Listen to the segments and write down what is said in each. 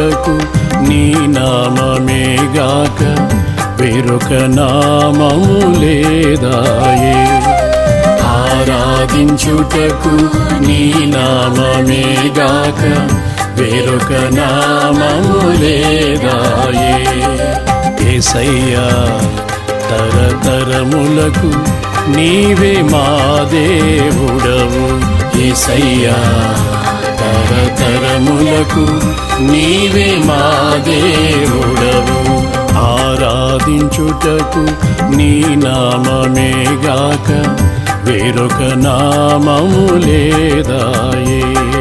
ఆరాధించుటకు నీ నామమేగాక వేరొక నామము లేదాయే. ఆరాధించుటకు నీ నామమేగాక వేరొక నామము లేదాయే. ఏసయ్యా తరతరములకు నీవే మా దేవుడవు. ఏసయ్యా తరతరములకు నీవే మా దేవుడవు. ఆరాధించుటకు నీ నామమే గాక వేరొక నామము లేదాయే.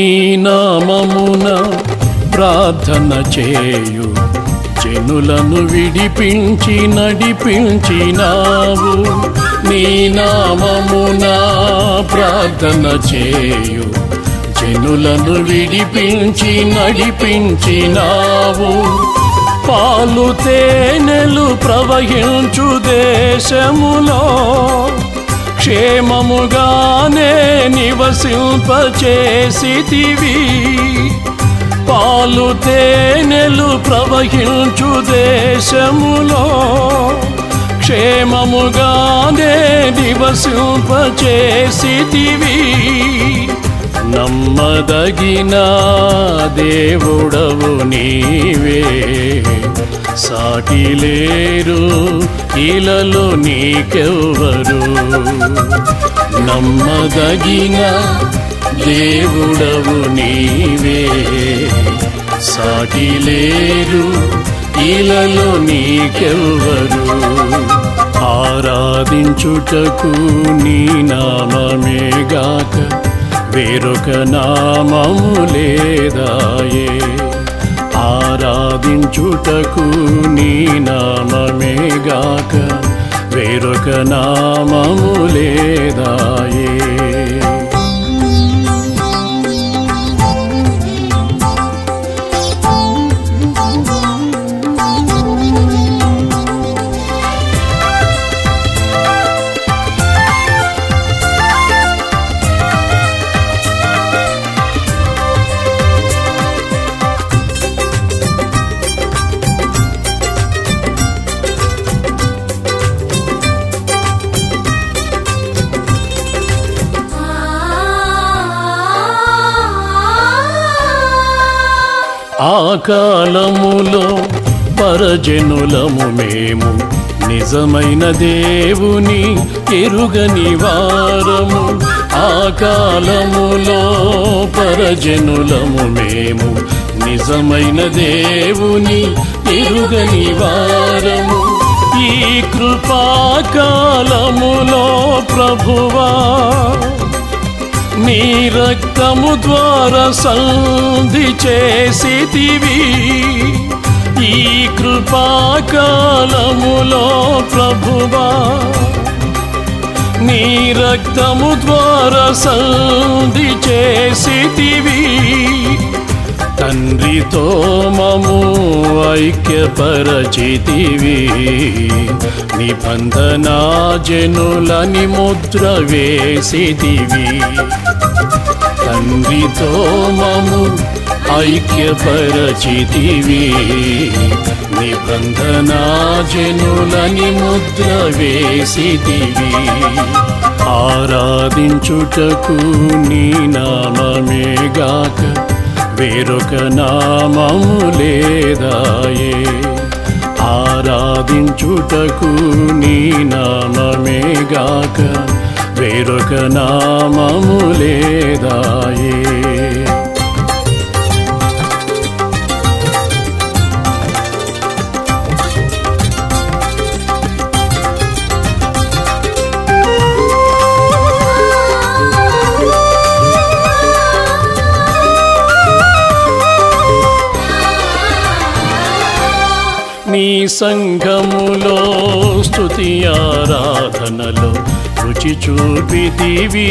నీ నామమున ప్రార్థన చేయు. జనులను విడిపించి నడిపించినావు. నీ నామమున ప్రార్థన చేయు. జనులను విడిపించి నడిపించినావు. పాలు తేనెలు ప్రవహించు దేశములో. క్షేమముగానే నివసింపచేసితివి. పాలు తేనెలు ప్రవహించు దేశములో క్షేమముగానే నివసింపచేసితివి. నమ్మదగిన దేవుడవు నీవే. సాటి లేరు ఇలలో నీకెవ్వరు. నమ్మదగిన దేవుడవు నీవే. సాటి లేరు ఇలలో నీకెవ్వరు. ఆరాధించుటకు నీ నామమేగాక వేరొక నామము లేదాయే. ఆరాధించుటకు నీ నామమేగాక వేరొక నామము లేదాయే ఆ కాలములో పరజనులము మేము నిజమైన దేవుని ఎరుగని వారము. ఆ కాలములో పరజనులము మేము నిజమైన దేవుని ఎరుగని వారము. ఈ కృపాకాలములో ప్రభువా నీ రక్తము ద్వారా సంధి చేసితివి. ఈ కృపాకాలములో ప్రభువా నీ రక్తము ద్వారా సంధి చేసితివి. తండ్రితో మము ఐక్యపరచితివి. నిబంధనా జనులని ముద్ర వేసిదివి తండ్రితో మము ఐక్యపరచితివి. నిబంధనా జనులని ముద్ర వేసిదివి ఆరాధించుటకు నీ నామమేగాక వేరొక నామము లేదాయే. ఆరాధించుటకు నీ నామమేగాక వేరొక నామము లేదాయే. నీ సంఘములో స్థుతి ఆరాధనలో రుచి చూపితివి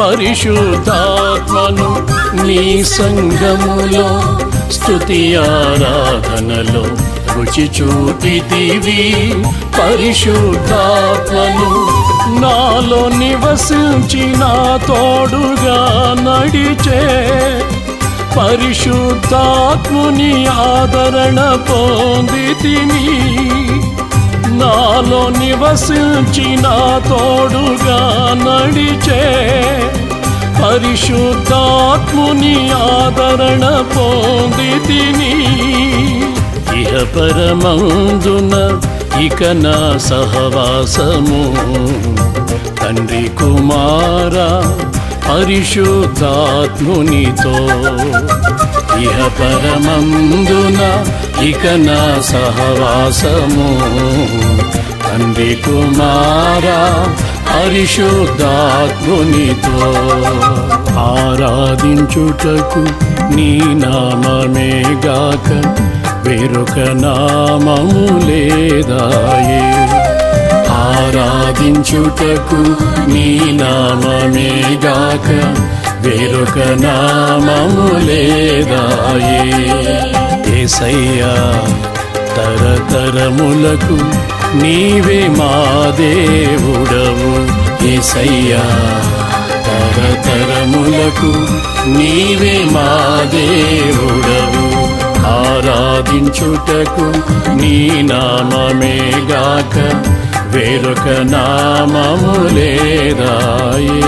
పరిశుద్ధాత్మను. నీ సంఘములో స్థుతి ఆరాధనలో రుచి చూపితివి పరిశుద్ధాత్మను. నాలో నివసించిన తోడుగా నడిచే పరిశుద్ధాత్ముని ఆదరణ పొందితిని నాలో నివసించి నా తోడుగా నడిచే పరిశుద్ధాత్ముని ఆదరణ పొందితిని ఇహ పరమందున ఇక నా సహవాసము. తండ్రి కుమారా పరిశుద్ధాత్మునితో. ఇహ పరమందున ఇక నా సహవాసము. తండ్రి కుమార పరిశుద్ధాత్మునితో. ఆరాధించుటకు నీ నామమే గాక వేరొక నామము లేదాయే. ఆరాధించుటకు నీ నామమే గాక వేరొక నామము లేదాయే. ఏసయ్యా తరతరములకు నీవే మా దేవుడవు. ఏసయ్యా తరతరములకు నీవే మా దేవుడవు. ఆరాధించుటకు నీ నామమే గాక వేరొక నామము లేదాయే.